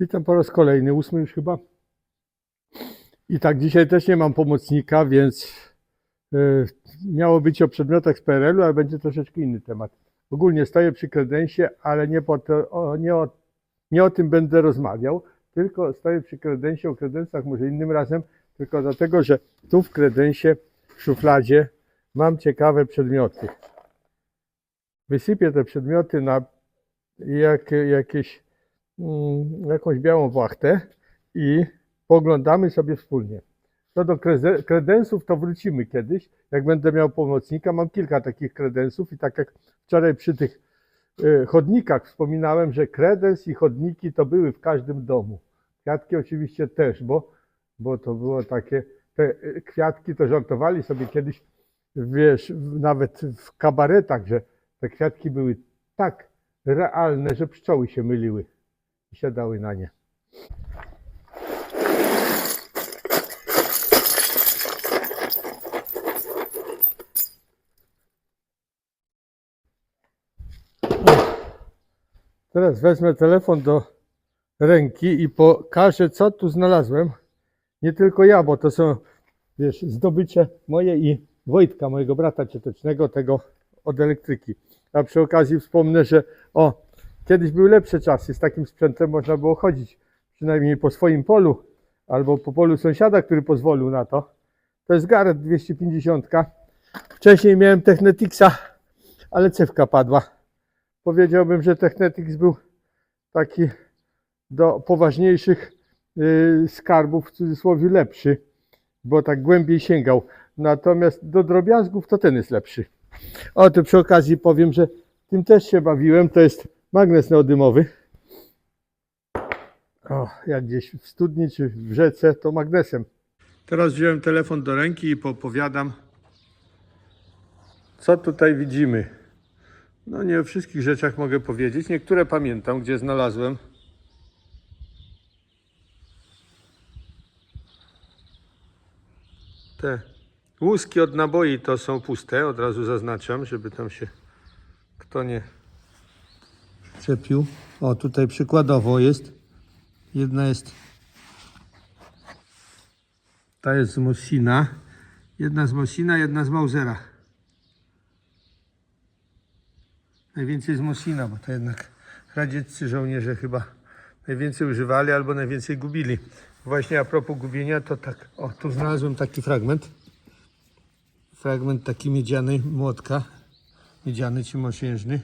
Witam po raz kolejny, ósmy już chyba. I tak, dzisiaj też nie mam pomocnika, więc y, miało być o przedmiotach z PRL-u, ale będzie troszeczkę inny temat. Ogólnie stoję przy kredensie, ale nie, to, o, nie, o, nie o tym będę rozmawiał, tylko stoję przy kredensie, o kredensach może innym razem, tylko dlatego, że tu w kredensie, w szufladzie mam ciekawe przedmioty. Wysypię te przedmioty na jak, jakieś jakąś białą płachtę i poglądamy sobie wspólnie. Co do kredensów, to wrócimy kiedyś, jak będę miał pomocnika. Mam kilka takich kredensów i tak jak wczoraj przy tych e, chodnikach wspominałem, że kredens i chodniki to były w każdym domu. Kwiatki oczywiście też, bo, bo to było takie, te e, kwiatki to żartowali sobie kiedyś, wiesz, nawet w kabaretach, że te kwiatki były tak realne, że pszczoły się myliły i siadały na nie. Teraz wezmę telefon do ręki i pokażę, co tu znalazłem. Nie tylko ja, bo to są, wiesz, zdobycze moje i Wojtka, mojego brata ciotecznego, tego od elektryki. A przy okazji wspomnę, że o, kiedyś były lepsze czasy. Z takim sprzętem można było chodzić przynajmniej po swoim polu albo po polu sąsiada, który pozwolił na to. To jest Garrett 250. Wcześniej miałem Technetixa, ale cewka padła. Powiedziałbym, że Technetix był taki do poważniejszych yy, skarbów, w cudzysłowie lepszy, bo tak głębiej sięgał. Natomiast do drobiazgów to ten jest lepszy. O, to przy okazji powiem, że tym też się bawiłem. To jest magnes neodymowy. O, jak gdzieś w studni czy w rzece, to magnesem. Teraz wziąłem telefon do ręki i popowiadam, co tutaj widzimy. No nie o wszystkich rzeczach mogę powiedzieć. Niektóre pamiętam, gdzie znalazłem. Te łuski od naboi to są puste, od razu zaznaczam, żeby tam się kto nie czepił. O, tutaj przykładowo jest. Jedna jest ta jest z Mossina. Jedna z Mossina, jedna z Mausera. Najwięcej z Mossina, bo to jednak radzieccy żołnierze chyba najwięcej używali albo najwięcej gubili. Właśnie a propos gubienia, to tak, o tu znalazłem taki fragment. Fragment taki miedziany młotka. Miedziany czy mosiężny.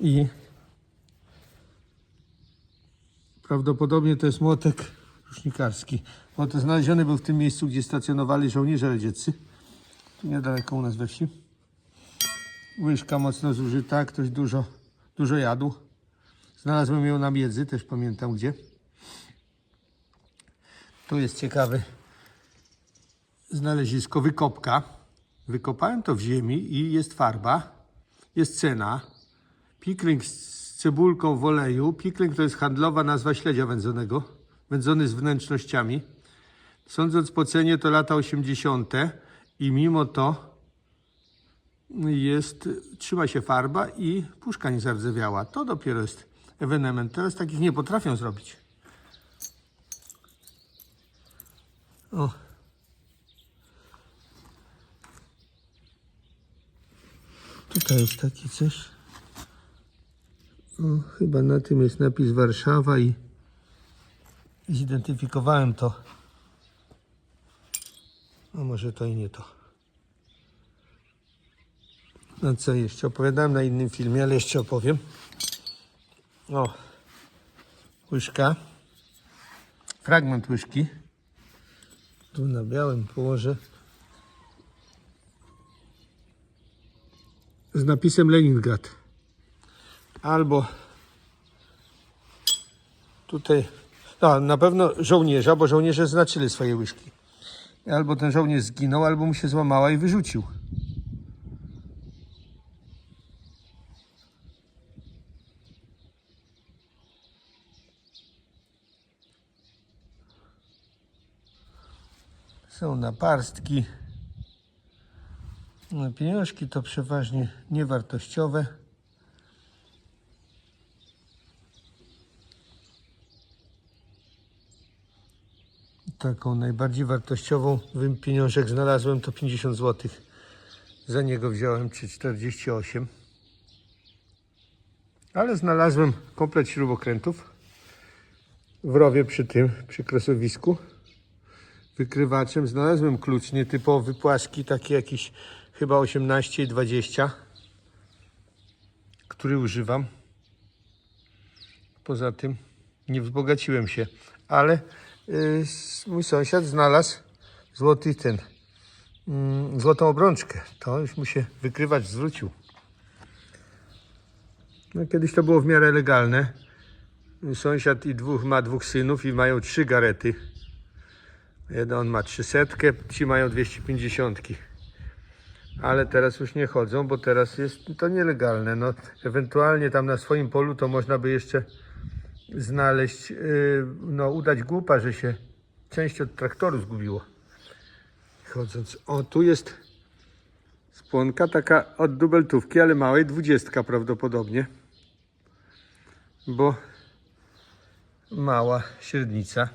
I prawdopodobnie to jest młotek rusznikarski. To znaleziony był w tym miejscu, gdzie stacjonowali żołnierze radzieccy. Tu niedaleko u nas we wsi. Łyżka mocno zużyta, ktoś dużo, dużo jadł. Znalazłem ją na miedzy, też pamiętam gdzie. Tu jest ciekawy znalezisko wykopka. Wykopałem to w ziemi i jest farba, jest cena. Pikling z cebulką w oleju. Pikling to jest handlowa nazwa śledzia wędzonego, wędzony z wnętrznościami. Sądząc po cenie to lata 80. i mimo to jest, trzyma się farba i puszka nie zardzewiała. To dopiero jest ewenement. Teraz takich nie potrafią zrobić. O. Tutaj jest taki coś. O, chyba na tym jest napis Warszawa i zidentyfikowałem to. A może to i nie to. No co jeszcze? Opowiadałem na innym filmie, ale jeszcze opowiem. O, łyżka. Fragment łyżki. Tu na białym położę. Z napisem Leningrad. Albo tutaj, no, na pewno żołnierza, bo żołnierze znaczyli swoje łyżki. Albo ten żołnierz zginął, albo mu się złamała i wyrzucił. Są naparstki. No, Pieniążki to przeważnie niewartościowe. Taką najbardziej wartościową pieniążek znalazłem to 50 zł. Za niego wziąłem czy 48. Ale znalazłem komplet śrubokrętów w rowie przy tym, przy kresowisku. Wykrywaczem znalazłem klucz nietypowy, płaski, taki jakiś chyba 18 i 20, który używam. Poza tym nie wzbogaciłem się, ale y, mój sąsiad znalazł złoty ten, mm, złotą obrączkę. To już mu się wykrywacz zwrócił. No, kiedyś to było w miarę legalne. Sąsiad i dwóch, ma dwóch synów i mają trzy garety. Jeden on ma 300, ci mają 250. Ale teraz już nie chodzą, bo teraz jest to nielegalne. No, ewentualnie tam na swoim polu to można by jeszcze znaleźć, yy, no udać głupa, że się część od traktoru zgubiło. Chodząc. O, tu jest spłonka taka od dubeltówki, ale małej, dwudziestka prawdopodobnie. Bo mała średnica.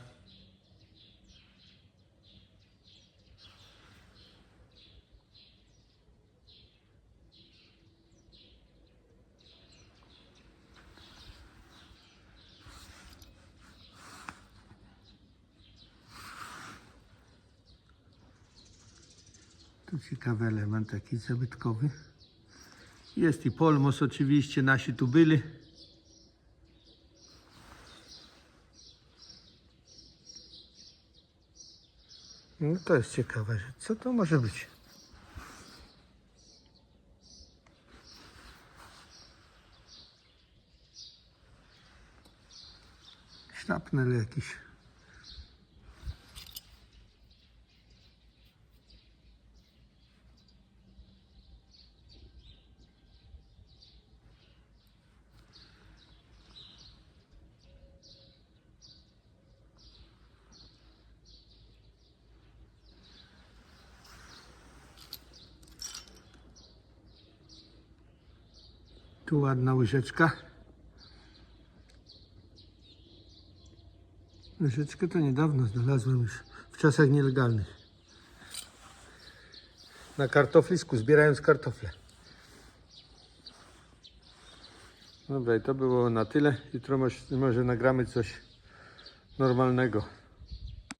Tu ciekawy element taki zabytkowy. Jest i polmos oczywiście, nasi tu byli. No to jest ciekawe, co to może być? Sztapnel jakiś. Tu ładna łyżeczka. Łyżeczkę to niedawno znalazłem już w czasach nielegalnych. Na kartoflisku, zbierając kartofle. Dobra, i to było na tyle. Jutro moż- może nagramy coś normalnego.